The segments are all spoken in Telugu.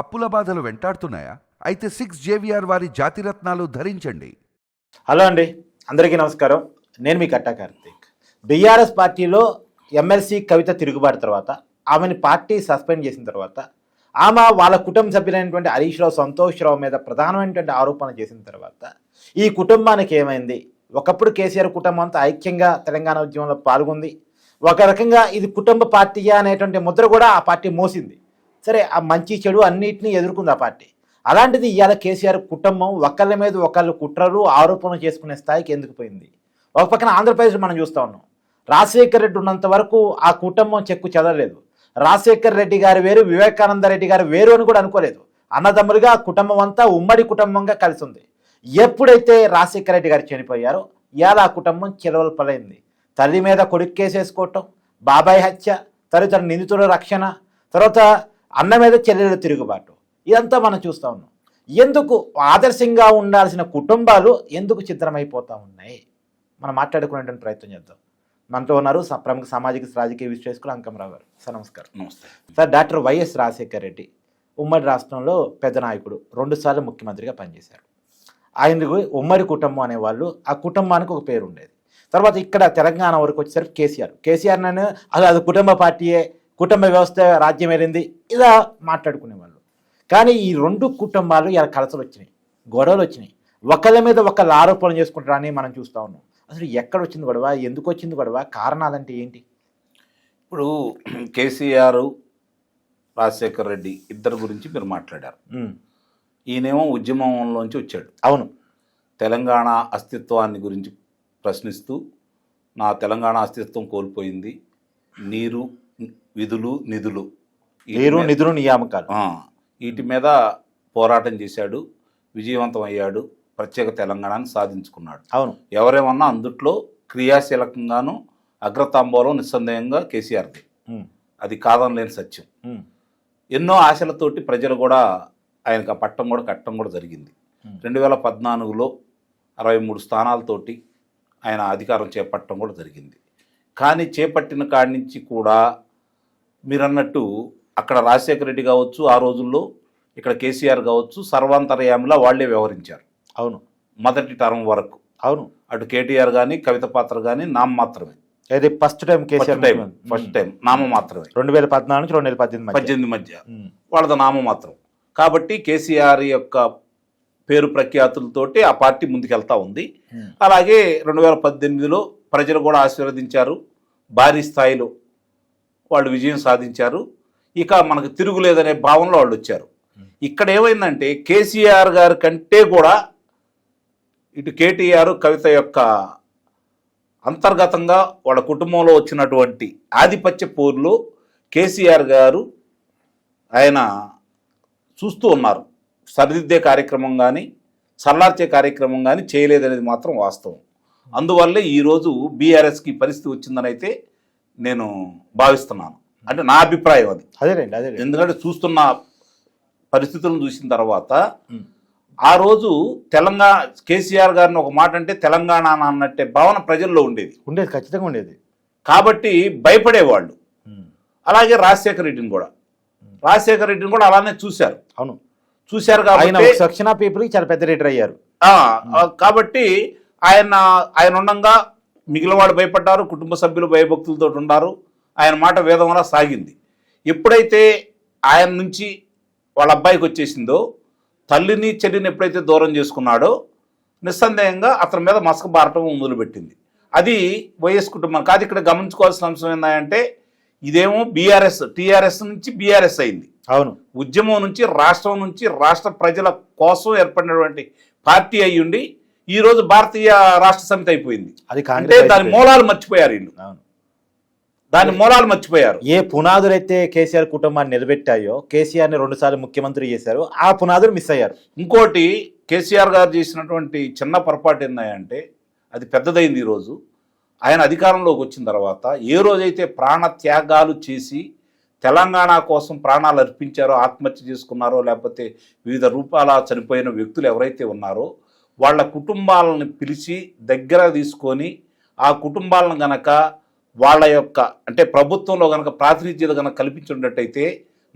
అప్పుల బాధలు వెంటాడుతున్నాయా? అయితే సిక్స్ జేవిఆర్ వారి జాతిరత్నాలు ధరించండి. హలో అండి. అందరికీ నమస్కారం. నేను మీ కట్టా కార్తీక్. బీఆర్ఎస్ పార్టీలో ఎమ్మెల్సీ కవిత తిరుగుబాటు తర్వాత ఆమెని పార్టీ సస్పెండ్ చేసిన తర్వాత ఆమె వాళ్ళ కుటుంబ సభ్యులైనటువంటి హరీష్ రావు సంతోష్ రావు మీద ప్రధానమైనటువంటి ఆరోపణ చేసిన తర్వాత ఈ కుటుంబానికి ఏమైంది? ఒకప్పుడు కేసీఆర్ కుటుంబం అంతా ఐక్యంగా తెలంగాణ ఉద్యమంలో పాల్గొంది. ఒక రకంగా ఇది కుటుంబ పార్టీ అనేటువంటి ముద్ర కూడా ఆ పార్టీ మోసింది. సరే ఆ మంచి చెడు అన్నిటినీ ఎదుర్కొంది ఆ పార్టీ. అలాంటిది ఇవాళ కేసీఆర్ కుటుంబం ఒకళ్ళ మీద ఒకళ్ళు కుట్రలు ఆరోపణలు చేసుకునే స్థాయికి ఎందుకు పోయింది? ఒక పక్కన ఆంధ్రప్రదేశ్ మనం చూస్తా ఉన్నాం. రాజశేఖర్ రెడ్డి ఉన్నంత వరకు ఆ కుటుంబం చెక్కు చెదరలేదు. రాజశేఖర్ రెడ్డి గారు వేరు వివేకానంద రెడ్డి గారు వేరు అని కూడా అనుకోలేదు. అన్నదమ్ములుగా ఆ కుటుంబం అంతా ఉమ్మడి కుటుంబంగా కలిసి ఉంది. ఎప్పుడైతే రాజశేఖర రెడ్డి గారు చనిపోయారో ఇవాళ ఆ కుటుంబం చిలవలు పలైంది. తల్లి మీద కొడుక్కేసేసుకోవటం బాబాయ్ హత్య తదితర నిందితుల రక్షణ తర్వాత అన్న మీద చెల్లెలు తిరుగుబాటు. ఇదంతా మనం చూస్తూ ఉన్నాం. ఎందుకు ఆదర్శంగా ఉండాల్సిన కుటుంబాలు ఎందుకు చిత్రమైపోతూ ఉన్నాయి? మనం మాట్లాడుకునేటువంటి ప్రయత్నం చేద్దాం. మనతో ఉన్నారు స- ప్రముఖ సామాజిక రాజకీయ విశ్లేషకులు అంకమరావు గారు. సార్ నమస్కారం. నమస్తే. Sir doctor Y S Rajasekhar Reddy ఉమ్మడి రాష్ట్రంలో పెద్ద నాయకుడు రెండుసార్లు ముఖ్యమంత్రిగా పనిచేశారు. ఆయనకు ఉమ్మడి కుటుంబం అనేవాళ్ళు ఆ కుటుంబానికి ఒక పేరు ఉండేది. తర్వాత ఇక్కడ తెలంగాణ వరకు వచ్చేసరికి కేసీఆర్. కేసీఆర్ నన్ను అది కుటుంబ పార్టీయే కుటుంబ వ్యవస్థ రాజ్యం ఏరింది ఇలా మాట్లాడుకునేవాళ్ళు. కానీ ఈ రెండు కుటుంబాలు ఇలా కలసలు వచ్చినాయి గొడవలు వచ్చినాయి. ఒకళ్ళ మీద ఒకళ్ళు ఆరోపణలు చేసుకుంటారని మనం చూస్తూ ఉన్నాం. అసలు ఎక్కడ వచ్చింది గొడవ? ఎందుకు వచ్చింది గొడవ? కారణాలంటే ఏంటి? ఇప్పుడు కేసీఆర్ రాజశేఖర్ రెడ్డి ఇద్దరు గురించి మీరు మాట్లాడారు. ఈయనేమో ఉద్యమంలోంచి వచ్చాడు. అవును. తెలంగాణ అస్తిత్వాన్ని గురించి ప్రశ్నిస్తూ నా తెలంగాణ అస్తిత్వం కోల్పోయింది నీరు విధులు నిధులు. మీద- నిధులు నియామకాలు. వీటి మీద పోరాటం చేశాడు విజయవంతం అయ్యాడు ప్రత్యేక తెలంగాణను సాధించుకున్నాడు. అవును. ఎవరేమన్నా అందుట్లో క్రియాశీలకంగాను అగ్రతాంబోలో నిస్సందేహంగా కేసీఆర్ది. అది కాదనలేని సత్యం. ఎన్నో ఆశలతోటి ప్రజలు కూడా ఆయనకు ఆ పట్టం కూడా కట్టడం కూడా జరిగింది. రెండు వేల పద్నాలుగులో అరవై మూడు స్థానాలతోటి ఆయన అధికారం చేపట్టడం కూడా జరిగింది. కానీ చేపట్టిన కాడి నుంచి కూడా మీరన్నట్టు అక్కడ రాజశేఖర రెడ్డి కావచ్చు ఆ రోజుల్లో ఇక్కడ కేసీఆర్ కావచ్చు సర్వాంతర్యామిలా వాళ్ళే వ్యవహరించారు. అవును. మొదటి టర్మ్ వరకు. అవును. అటు కేటీఆర్ కానీ కవిత పాత్ర కానీ నామ మాత్రమే. ఇది first time KCR time. First time నామ మాత్రమే. రెండు వేల పద్నాలుగు నుంచి రెండు వేల పద్దెనిమిది మధ్య. పద్దెనిమిది మధ్య. వాళ్ళది నామమాత్రం కాబట్టి కేసీఆర్ యొక్క పేరు ప్రఖ్యాతులతోటి ఆ పార్టీ ముందుకెళ్తా ఉంది. అలాగే రెండు వేల పద్దెనిమిదిలో ప్రజలు కూడా ఆశీర్వదించారు. భారీ స్థాయిలో వాళ్ళు విజయం సాధించారు. ఇక మనకు తిరుగులేదనే భావనలో వాళ్ళు వచ్చారు. ఇక్కడ ఏమైందంటే కేసీఆర్ గారి కంటే కూడా ఇటు కేటీఆర్ కవిత యొక్క అంతర్గతంగా వాళ్ళ కుటుంబంలో వచ్చినటువంటి ఆధిపత్య పోరులు కేసీఆర్ గారు ఆయన చూస్తూ ఉన్నారు. సరిదిద్దే కార్యక్రమం కానీ చల్లార్చే కార్యక్రమం కానీ చేయలేదనేది మాత్రం వాస్తవం. అందువల్లే ఈరోజు బీఆర్ఎస్కి పరిస్థితి వచ్చిందనైతే నేను భావిస్తున్నాను. అంటే నా అభిప్రాయం అది. అదేలేండి అదేలేండి. ఎందుకంటే చూస్తున్న పరిస్థితులను చూసిన తర్వాత ఆ రోజు తెలంగాణ కేసీఆర్ గారిని ఒక మాట అంటే తెలంగాణ అన్నట్టే భావన ప్రజల్లో ఉండేది. ఉండేది ఖచ్చితంగా ఉండేది. కాబట్టి భయపడేవాళ్ళు. అలాగే రాజశేఖర రెడ్డిని కూడా. రాజశేఖర రెడ్డిని కూడా అలానే చూశారు. అవును. చూశారు కాబట్టి చాలా పెద్ద లీడర్ అయ్యారు. కాబట్టి ఆయన ఆయన ఉండగా మిగిలిన వాళ్ళు భయపడ్డారు కుటుంబ సభ్యులు భయభక్తులతో ఉన్నారు ఆయన మాట వేదంలా సాగింది. ఎప్పుడైతే ఆయన నుంచి వాళ్ళ అబ్బాయికి వచ్చేసిందో తల్లిని చెల్లిని ఎప్పుడైతే దూరం చేసుకున్నాడో నిస్సందేహంగా అతని మీద మసక బారటం మొదలుపెట్టింది. అది వైఎస్ కుటుంబం కాదు ఇక్కడ గమనించుకోవాల్సిన అంశం ఏంటంటే ఇదేమో బీఆర్ఎస్ టీఆర్ఎస్ నుంచి బీఆర్ఎస్ అయింది. అవును. ఉద్యమం నుంచి రాష్ట్రం నుంచి రాష్ట్ర ప్రజల కోసం ఏర్పడినటువంటి పార్టీ అయ్యుండి ఈ రోజు భారతీయ రాష్ట్ర సమితి అయిపోయింది. అది అంటే దాని. మూలాలు మర్చిపోయారు వీళ్ళు. దాని మూలాలు మర్చిపోయారు. ఏ పునాదులైతే కేసీఆర్ కుటుంబాన్ని నిలబెట్టాయో కేసీఆర్ని రెండు సార్లు ముఖ్యమంత్రి చేశారు ఆ పునాదులు మిస్ అయ్యారు. ఇంకోటి కేసీఆర్ గారు చేసినటువంటి చిన్న పొరపాటు ఏందంటే అది పెద్దదైంది ఈరోజు ఆయన అధికారంలోకి వచ్చిన తర్వాత ఏ రోజైతే ప్రాణ త్యాగాలు చేసి తెలంగాణ కోసం ప్రాణాలు అర్పించారో ఆత్మహత్య చేసుకున్నారో లేకపోతే వివిధ రూపాల చనిపోయిన వ్యక్తులు ఎవరైతే ఉన్నారో వాళ్ళ కుటుంబాలను పిలిచి దగ్గర తీసుకొని ఆ కుటుంబాలను గనక వాళ్ళ యొక్క అంటే ప్రభుత్వంలో గనక ప్రాతినిధ్యత గనక కల్పించున్నట్టయితే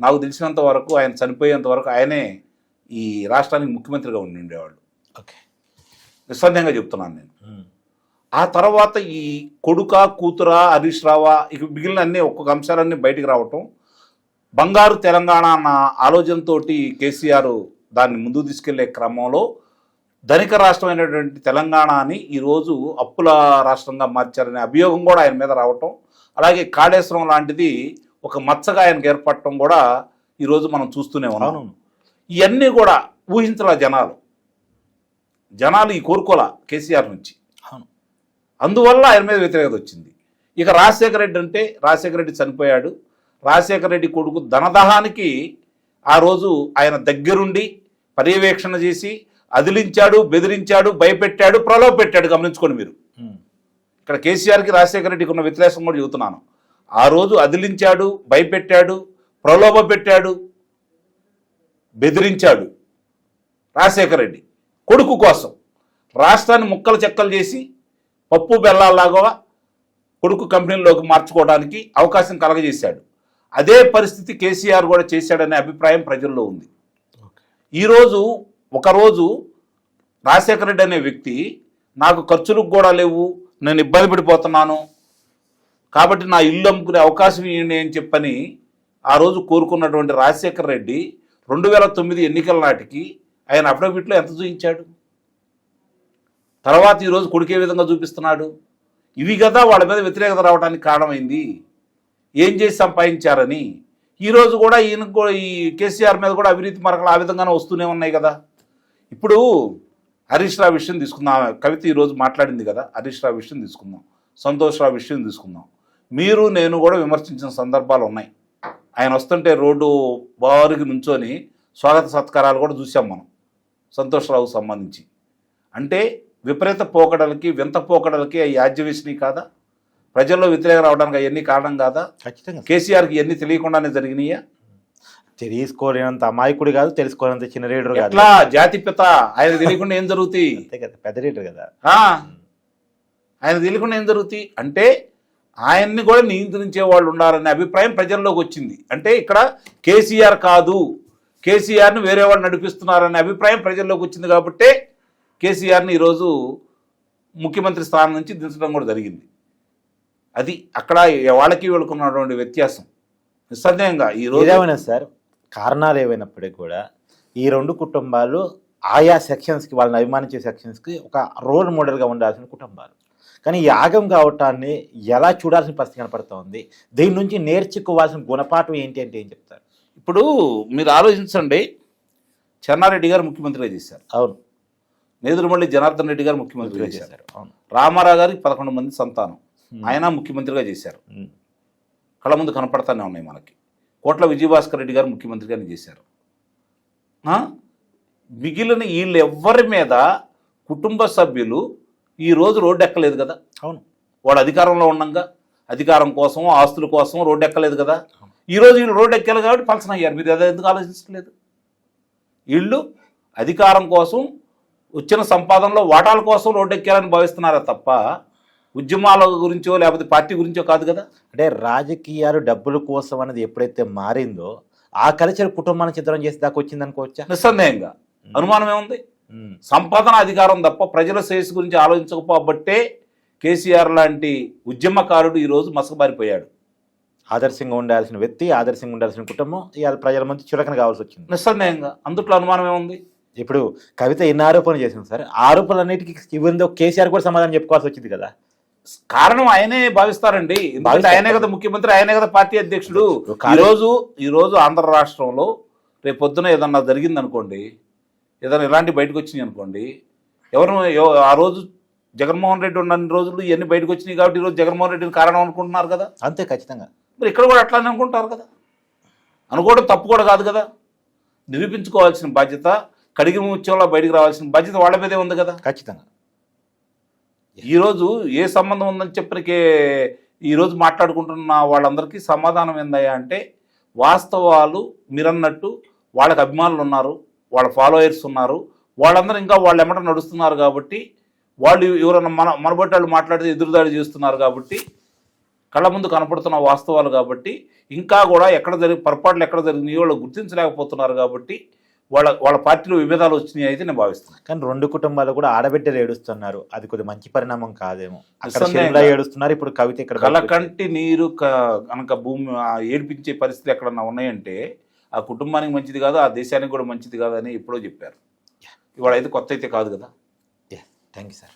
నాకు తెలిసినంత వరకు ఆయన చనిపోయేంత వరకు ఆయనే ఈ రాష్ట్రానికి ముఖ్యమంత్రిగా ఉండి ఉండేవాళ్ళు ఓకే. నిస్సందేహంగా చెప్తున్నాను నేను. ఆ తర్వాత ఈ కొడుక కూతుర హరీష్ రావా ఇక మిగిలిన అన్ని ఒక్కొక్క అంశాలన్నీ బయటికి రావటం బంగారు తెలంగాణ అన్న ఆలోచనతో కేసీఆర్ దాన్ని ముందుకు తీసుకెళ్ళే క్రమంలో ధనిక రాష్ట్రమైనటువంటి తెలంగాణని ఈరోజు అప్పుల రాష్ట్రంగా మార్చారనే అభియోగం కూడా ఆయన మీద రావటం అలాగే కాళేశ్వరం లాంటిది ఒక మచ్చగా ఆయనకు ఏర్పడటం కూడా ఈరోజు మనం చూస్తూనే ఉన్నాం. ఇవన్నీ కూడా ఊహించలా జనాలు. జనాలు ఈ కోరుకోలా కేసీఆర్ నుంచి. అందువల్ల ఆయన మీద వ్యతిరేకత వచ్చింది. ఇక రాజశేఖర రెడ్డి అంటే రాజశేఖర రెడ్డి చనిపోయాడు. రాజశేఖర రెడ్డి కొడుకు ధనదహానికి ఆ రోజు ఆయన దగ్గరుండి పర్యవేక్షణ చేసి అదిలించాడు బెదిరించాడు భయపెట్టాడు ప్రలోభ పెట్టాడు గమనించుకోండి మీరు. ఇక్కడ కేసీఆర్కి రాజశేఖర రెడ్డికి ఉన్న వ్యత్యాసం కూడా చెబుతున్నాను. ఆ రోజు అదిలించాడు భయపెట్టాడు ప్రలోభ పెట్టాడు బెదిరించాడు రాజశేఖర రెడ్డి కొడుకు కోసం. రాష్ట్రాన్ని ముక్కలు చెక్కలు చేసి పప్పు బెల్లాలాగా కొడుకు కంపెనీలోకి మార్చుకోవడానికి అవకాశం కలగజేశాడు. అదే పరిస్థితి కేసీఆర్ కూడా చేశాడనే అభిప్రాయం ప్రజల్లో ఉంది. ఈరోజు ఒకరోజు రాజశేఖర రెడ్డి అనే వ్యక్తి నాకు ఖర్చులకు కూడా లేవు నేను ఇబ్బంది పడిపోతున్నాను కాబట్టి నా ఇల్లు అమ్ముకునే అవకాశం ఇవ్వండి అని చెప్పని ఆ రోజు కోరుకున్నటువంటి రాజశేఖర రెడ్డి రెండు వేల తొమ్మిది ఎన్నికల నాటికి ఆయన అఫిడవిట్లో ఎంత చూపించాడు? తర్వాత ఈరోజు కొడుకే విధంగా చూపిస్తున్నాడు? ఇవి కదా వాళ్ళ మీద వ్యతిరేకత రావడానికి కారణమైంది. ఏం చేసి సంపాదించారని. ఈరోజు కూడా ఈయన కూడా ఈ కేసీఆర్ మీద కూడా అవినీతి మరకలు ఆ విధంగానే వస్తూనే ఉన్నాయి కదా. ఇప్పుడు హరీష్ రావు విషయం తీసుకుందాం. కవిత ఈరోజు మాట్లాడింది కదా హరీష్ రావు విషయం తీసుకుందాం. సంతోష్ రావు విషయం తీసుకుందాం. మీరు నేను కూడా విమర్శించిన సందర్భాలు ఉన్నాయి. ఆయన వస్తుంటే రోడ్డు బారుకి నుంచొని స్వాగత సత్కారాలు కూడా చూసాం మనం సంతోష్ రావుకు సంబంధించి. అంటే విపరీత పోకడలకి వింత పోకడలకి అవి యాజ్యవేసినవి కాదా? ప్రజల్లో వ్యతిరేకం రావడానికి అవన్నీ కారణం కాదా? ఖచ్చితంగా కేసీఆర్కి ఇవన్నీ తెలియకుండానే జరిగినాయా? తెలుసుకోలేనంత అమాయకుడు కాదు తెలుసుకోలేనంత చిన్న రీడర్ కాదు. ఎట్లా? జాతి పిత. ఆయన తెలియకుండా ఏం జరుగుతాయి? అంతే కదా పెద్ద రీడర్ కదా. ఆయన తెలియకుండా ఏం జరుగుతాయి? అంటే ఆయన్ని కూడా నియంత్రించే వాళ్ళు ఉండాలనే అభిప్రాయం ప్రజల్లోకి వచ్చింది. అంటే ఇక్కడ కేసీఆర్ కాదు. కేసీఆర్ని వేరే వాళ్ళు నడిపిస్తున్నారనే అభిప్రాయం ప్రజల్లోకి వచ్చింది కాబట్టే కేసీఆర్ని ఈరోజు ముఖ్యమంత్రి స్థానం నుంచి దించడం కూడా జరిగింది. అది అక్కడ వాళ్ళకి వీళ్ళకి ఉన్నటువంటి వ్యత్యాసం. నిస్సందేహంగా ఈరోజు ఏదేమైనా సార్? కారణాలు ఏవైనప్పటికీ కూడా ఈ రెండు కుటుంబాలు ఆయా సెక్షన్స్కి వాళ్ళని అభిమానించే సెక్షన్స్కి ఒక రోల్ మోడల్గా ఉండాల్సిన కుటుంబాలు. కానీ యాగం కావటాన్ని ఎలా చూడాల్సిన పరిస్థితి కనపడుతోంది? దీని నుంచి నేర్చుకోవాల్సిన గుణపాఠం ఏంటి అంటే ఏం చెప్తారు? ఇప్పుడు మీరు ఆలోచించండి. చెన్నారెడ్డి గారు ముఖ్యమంత్రిగా చేశారు. అవును. నేదురుమల్లి జనార్దన్ రెడ్డి గారు ముఖ్యమంత్రిగా చేశారు. అవును. రామారావు గారికి పదకొండు మంది సంతానం. ఆయన ముఖ్యమంత్రిగా చేశారు. కళ్ళ ముందు కనపడతానే ఉన్నాయి మనకి. కోట్ల విజయభాస్కర్ రెడ్డి గారు ముఖ్యమంత్రిగానే చేశారు? మిగిలిన వీళ్ళు ఎవ్వరి మీద కుటుంబ సభ్యులు ఈ రోజు రోడ్డు ఎక్కలేదు కదా? అవును. వాడు అధికారంలో ఉండంగా అధికారం కోసం ఆస్తుల కోసం రోడ్డు ఎక్కలేదు కదా? ఈరోజు వీళ్ళు రోడ్డు ఎక్కాలి కాబట్టి పలసన అయ్యారు. మీరు అదే ఎందుకు ఆలోచించలేదు వీళ్ళు అధికారం కోసం వచ్చిన సంపాదనలో వాటాల కోసం రోడ్డు ఎక్కాలని భావిస్తున్నారా తప్ప ఉద్యమాల గురించో లేకపోతే పార్టీ గురించో కాదు కదా? అంటే రాజకీయాలు డబ్బుల కోసం అనేది ఎప్పుడైతే మారిందో ఆ కల్చర్ కుటుంబాన్ని చిత్రం చేసి దాకా వచ్చింది అనుకోవచ్చా? నిస్సందేహంగా. అనుమానం ఏముంది. సంపాదన అధికారం తప్ప ప్రజల శ్రేయస్సు గురించి ఆలోచించకపోబట్టే కేసీఆర్ లాంటి ఉద్యమకారుడు ఈరోజు మసకబారిపోయాడు. ఆదర్శంగా ఉండాల్సిన వ్యక్తి ఆదర్శంగా ఉండాల్సిన కుటుంబం ఇవాళ ప్రజల మధ్య చులకన కావాల్సి వచ్చింది. నిస్సందేహంగా. అందుట్లో అనుమానం ఏముంది? ఇప్పుడు కవిత ఎన్ని ఆరోపణలు చేసింది సార్? ఆరోపణలన్నిటికీ ఇవ్వందో కేసీఆర్ కూడా సమాధానం చెప్పుకోవాల్సి వచ్చింది కదా. కారణం ఆయనే భావిస్తారండి. ఎందుకంటే. ఆయనే కదా ముఖ్యమంత్రి ఆయనే కదా పార్టీ అధ్యక్షుడు. ఈరోజు ఈరోజు ఆంధ్ర రాష్ట్రంలో రేపు పొద్దున ఏదన్నా జరిగింది అనుకోండి ఏదైనా ఇలాంటి బయటకు వచ్చినాయి అనుకోండి ఎవరు ఎవ- ఆ రోజు జగన్మోహన్ రెడ్డి ఉన్న రోజులు ఇవన్నీ బయటకు వచ్చినాయి కాబట్టి ఈరోజు జగన్మోహన్ రెడ్డిని కారణం అనుకుంటున్నారు కదా? అంతే ఖచ్చితంగా. మరి ఇక్కడ కూడా అట్లానే అనుకుంటారు కదా? అనుకోవడం తప్పు కూడా కాదు కదా? నిరూపించుకోవాల్సిన బాధ్యత కడిగి ముత్యంలో బయటికి రావాల్సిన బాధ్యత వాళ్ళ మీదే ఉంది కదా? ఖచ్చితంగా. ఈరోజు ఏ సంబంధం ఉందని చెప్పినకే ఈరోజు మాట్లాడుకుంటున్న వాళ్ళందరికీ సమాధానం ఏందయ్యా అంటే వాస్తవాలు మీరన్నట్టు వాళ్ళకి అభిమానులు ఉన్నారు వాళ్ళ ఫాలోయర్స్ ఉన్నారు వాళ్ళందరూ ఇంకా వాళ్ళు ఎమ్మట నడుస్తున్నారు కాబట్టి వాళ్ళు ఎవరైనా మన మనబట్టి వాళ్ళు మాట్లాడితే ఎదురుదాడి చేస్తున్నారు కాబట్టి కళ్ళ ముందు కనపడుతున్న వాస్తవాలు కాబట్టి ఇంకా కూడా ఎక్కడ జరిగి పొరపాట్లు ఎక్కడ జరిగినాయో వాళ్ళు గుర్తించలేకపోతున్నారు కాబట్టి వాళ్ళ వాళ్ళ పార్టీలో విభేదాలు వచ్చినాయి అయితే నేను భావిస్తున్నాను కానీ రెండు కుటుంబాలు కూడా ఆడబిడ్డలు ఏడుస్తున్నారు. అది కొద్దిగా మంచి పరిణామం కాదేమో. ఏడుస్తున్నారు. ఇప్పుడు కవిత ఇక్కడ కలకంటి నీరు కనుక భూమి ఏడిపించే పరిస్థితులు ఎక్కడన్నా ఉన్నాయంటే ఆ కుటుంబానికి మంచిది కాదు ఆ దేశానికి కూడా మంచిది కాదు అని ఎప్పుడో చెప్పారు. ఇవాళ అయితే కొత్త అయితే కాదు కదా? Thank you sir.